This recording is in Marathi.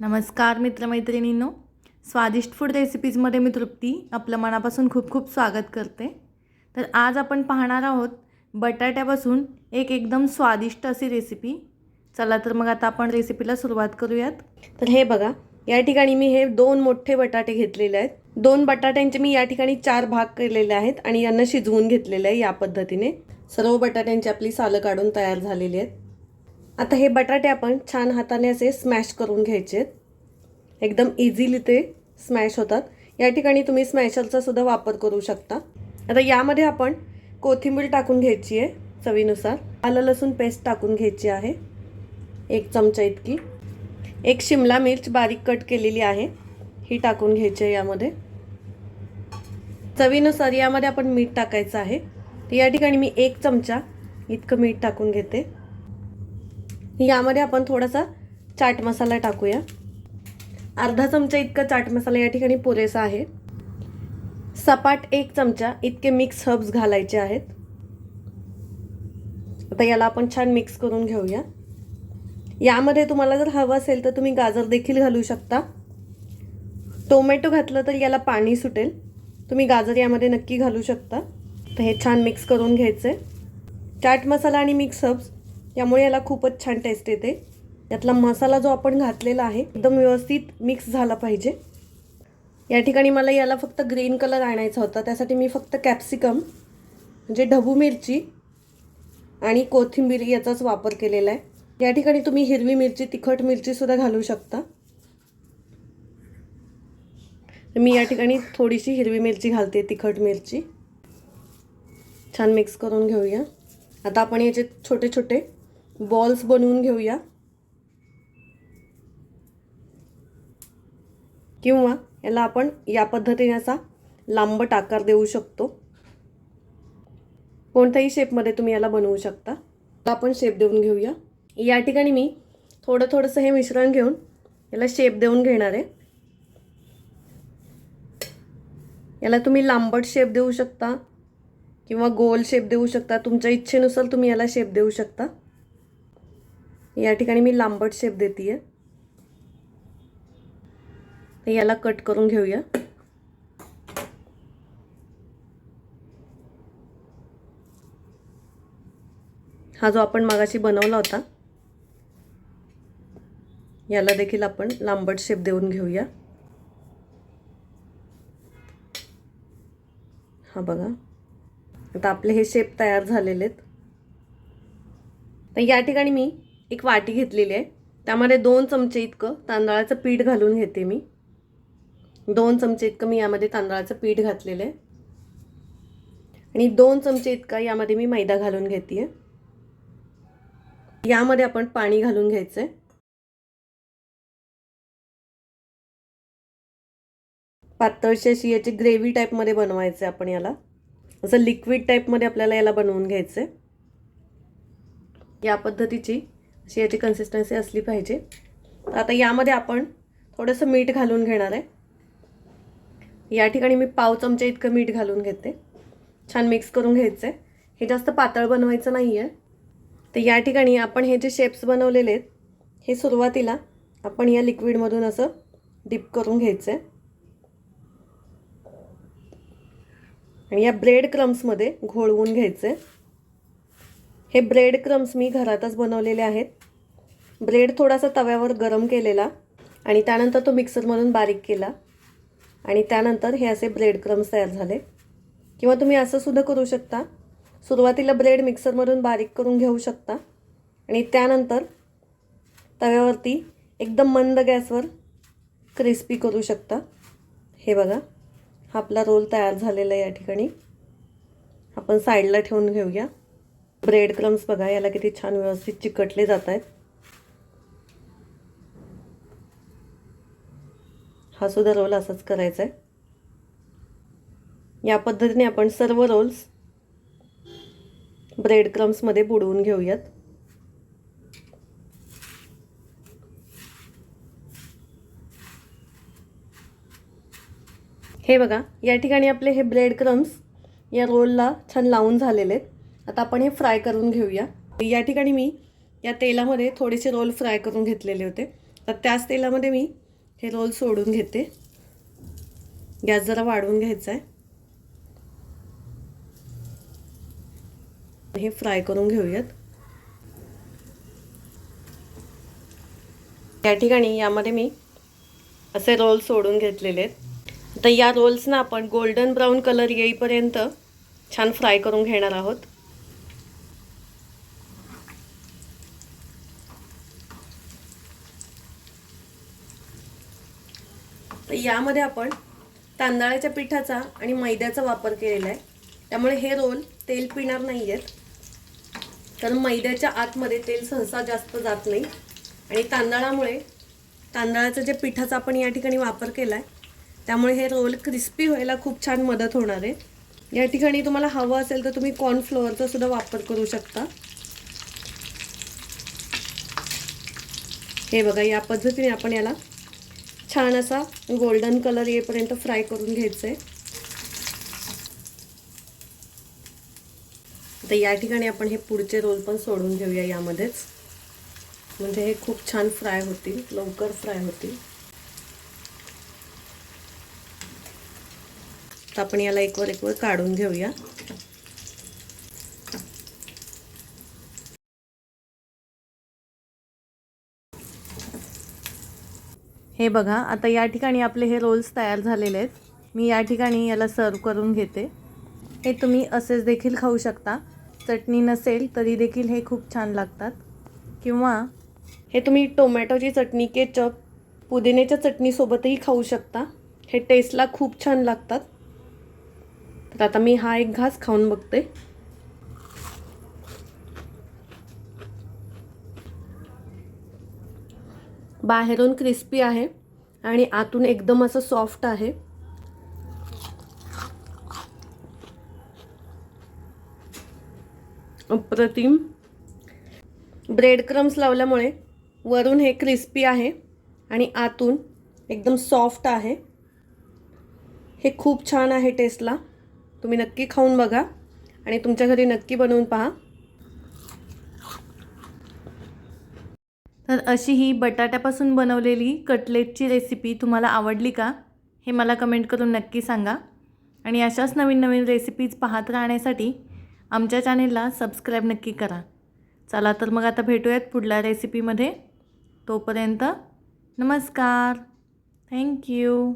नमस्कार मित्रमैत्रिणींनो. स्वादिष्ट फूड रेसिपीजमध्ये मी तृप्ती आपलं मनापासून खूप खूप स्वागत करते. तर आज आपण पाहणार आहोत बटाट्यापासून एक एकदम स्वादिष्ट अशी रेसिपी चला तर मग आता आपण रेसिपीला सुरुवात करूयात. तर हे बघा या ठिकाणी मी हे दोन मोठे बटाटे घेतलेले आहेत. दोन बटाट्यांचे मी या ठिकाणी चार भाग केलेले आहेत आणि यांना शिजवून घेतलेले आहे या पद्धतीने. सर्व बटाट्यांची आपली सालं काढून तयार झालेली आहेत. आता हे बटाटे आपण छान हाताने असे स्मॅश करून घ्यायचे आहेत एकदम इझिली ते स्मॅश होतात. या ठिकाणी तुम्ही स्मॅशरचा सुद्धा वापर करू शकता. आता यामध्ये आपण कोथिंबीर टाकून घ्यायची आहे चवीनुसार. आलं लसूण पेस्ट टाकून घ्यायची आहे. एक चमचा इतकी. एक शिमला मिर्च बारीक कट केलेली आहे. ही टाकून घ्यायची आहे यामध्ये. चवीनुसार यामध्ये आपण मीठ टाकायचं आहे. तर या ठिकाणी मी एक चमचा इतकं मीठ टाकून घेते. यामध्ये आपण थोडासा चाट मसाला टाकूया. अर्धा चमचा इतका चाट मसाला या ठिकाणी पुरेसा आहे. सपाट एक चमचा इतके मिक्स हर्ब्स घालायचे आहेत. आता याला आपण छान मिक्स करून घेऊया. यामध्ये तुम्हाला जर हवं असेल तर तुम्ही गाजर देखील घालू शकता. टोमॅटो घातलं तर याला पाणी सुटेल. तुम्ही गाजर यामध्ये नक्की घालू शकता. तर हे छान मिक्स करून घ्यायचं. आहे चाट मसाला आणि मिक्स हब्स यामुळे याला खूपच छान टेस्ट येते. यातला मसाला जो आपण घातलेला आहे एकदम व्यवस्थित मिक्स झाला पाहिजे. या ठिकाणी मला याला फक्त ग्रीन कलर आणायचा होता. त्यासाठी मी फक्त कॅप्सिकम म्हणजे ढबू मिरची आणि कोथिंबीर याचाच वापर केलेला आहे. या ठिकाणी तुम्ही हिरवी मिरची तिखट मिरचीसुद्धा घालू शकता. मी या ठिकाणी थोडीशी हिरवी मिरची घालते तिखट मिरची. छान मिक्स करून घेऊया. आता आपण याचे छोटे छोटे बॉल्स बनवून घेऊया. किंवा याला आपण या पद्धतीने असा लांबट आकार देऊ शकतो. कोणत्याही शेपमध्ये तुम्ही याला बनवू शकता. आपण शेप देऊन घेऊया. या ठिकाणी मी थोडं थोडंसं हे मिश्रण घेऊन याला शेप देऊन घेणार आहे. याला तुम्ही लांबट शेप देऊ शकता किंवा गोल शेप देऊ शकता. तुमच्या इच्छेनुसार तुम्ही याला शेप देऊ शकता. या ठिकाणी मी लांबट शेप देते आहे तर याला कट करून घेऊया. हा जो आपण मागाशी बनवला होता याला देखील आपण लांबट शेप देऊन घेऊया. हा बघा. आता आपले हे शेप तयार झालेले आहेत. तर या ठिकाणी मी एक वाटी घेतलेली आहे. त्यामध्ये दोन चमचे इतकं तांदळाचं पीठ घालून घेते मी. दोन चमचे इतकं मी यामध्ये तांदळाचं पीठ घातलेलं आहे. आणि दोन चमचे इतका यामध्ये मी मैदा घालून घेते आहे यामध्ये आपण पाणी घालून घ्यायचं आहे पातळशी अशी याची ग्रेव्ही टाईपमध्ये बनवायचं आहे आपण याला. असं लिक्विड टाईपमध्ये आपल्याला याला बनवून घ्यायचं आहे या पद्धतीची अशी याची कन्सिस्टन्सी असली पाहिजे. आता यामध्ये आपण थोडंसं मीठ घालून घेणार आहे. या ठिकाणी मी पाव चमचे इतकं मीठ घालून घेते. छान मिक्स करून घ्यायचं आहे हे जास्त पातळ बनवायचं नाही आहे तर या ठिकाणी आपण हे जे शेप्स बनवलेले आहेत हे सुरुवातीला आपण या लिक्विडमधून असं डिप करून घ्यायचं आहे आणि या ब्रेड क्रम्समध्ये घोळवून घ्यायचं आहे हे ब्रेड क्रम्स मी घरातच बनवलेले आहेत. ब्रेड थोडासा तव्यावर गरम केलेला आणि त्यानंतर तो मिक्सरमधून बारीक केला. आणि त्यानंतर हे असे ब्रेड क्रम्स तयार झाले. किंवा तुम्ही असं सुद्धा करू शकता. सुरुवातीला ब्रेड मिक्सरमधून बारीक करून घेऊ शकता. आणि त्यानंतर तव्यावरती एकदम मंद गॅसवर क्रिस्पी करू शकता. हे बघा हा आपला रोल तयार झालेला आहे या ठिकाणी. आपण साईडला ठेवून घेऊया. ब्रेड क्रम्स बघा याला किती छान व्यवस्थित चिकटले जात आहेत हा सुद्धा रोल असाच करायचा आहे या पद्धतीने आपण सर्व रोल्स ब्रेड क्रम्समध्ये बुडवून घेऊयात. हे बघा या ठिकाणी आपले हे ब्रेड क्रम्स या रोलला छान लावून झालेले आहेत. आता आपण हे फ्राय करून घेऊया. या ठिकाणी मी या तेलामध्ये थोडेसे रोल फ्राय करून घेतलेले होते. तर त्याच तेलामध्ये मी हे रोल सोडून घेते. गॅस जरा वाढवून घ्यायचा आहे. हे फ्राय करून घेऊयात. या ठिकाणी यामध्ये मी असे रोल सोडून घेतलेले आहेत. तर या रोल्सना आपण गोल्डन ब्राऊन कलर येईपर्यंत छान फ्राय करून घेणार आहोत. तर यामध्ये आपण तांदळाच्या पिठाचा आणि मैद्याचा वापर केलेला आहे. त्यामुळे हे रोल तेल पिणार नाही आहेत कारण मैद्याच्या आतमध्ये तेल सहसा जास्त जात नाही. आणि तांदळामुळे तांदळाचं जे पिठाचा आपण या ठिकाणी वापर केला आहे त्यामुळे हे रोल क्रिस्पी व्हायला खूप छान मदत होणार आहे. या ठिकाणी तुम्हाला हवं असेल तर तुम्ही कॉर्नफ्लोअरचा सुद्धा वापर करू शकता. हे बघा या पद्धतीने आपण याला छान असा गोल्डन कलर येईपर्यंत फ्राय करून घ्यायचं आहे तर या ठिकाणी आपण हे पुढचे रोल पण सोडून घेऊया यामध्येच. म्हणजे हे खूप छान फ्राय होतील लवकर फ्राय होतील. तर आपण याला एकवर एकवर काढून घेऊया. हे बघा आता या ठिकाणी आपले हे रोल्स तयार झालेले आहेत. मी या ठिकाणी याला सर्व करून घेते. हे तुम्ही असेच देखील खाऊ शकता. चटणी नसेल तरी देखील हे खूप छान लागतात. किंवा हे तुम्ही टोमॅटोची चटणी केचप पुदिन्याच्या चटणीसोबतही खाऊ शकता. हे टेस्टला खूप छान लागतात. तर आता मी हा एक घास खाऊन बघते. बाहेरून क्रिस्पी आहे आणि आतून एकदम असं सॉफ्ट आहे. अप्रतिम. ब्रेड क्रम्स लावल्यामुळे वरून हे क्रिस्पी आहे आणि आतून एकदम सॉफ्ट आहे. हे खूप छान आहे टेस्टला. तुम्ही नक्की खाऊन बघा आणि तुमच्या घरी नक्की बनवून पहा. तर अशी ही बटाट्यापासून बनवलेली कटलेटची रेसिपी तुम्हाला आवडली का हे मला कमेंट करून नक्की सांगा. आणि अशाच नवीन नवीन रेसिपीज पाहत राहण्यासाठी आमच्या चॅनेलला सबस्क्राईब नक्की करा. चला तर मग आता भेटूयात पुढल्या रेसिपीमध्ये तोपर्यंत नमस्कार. थँक्यू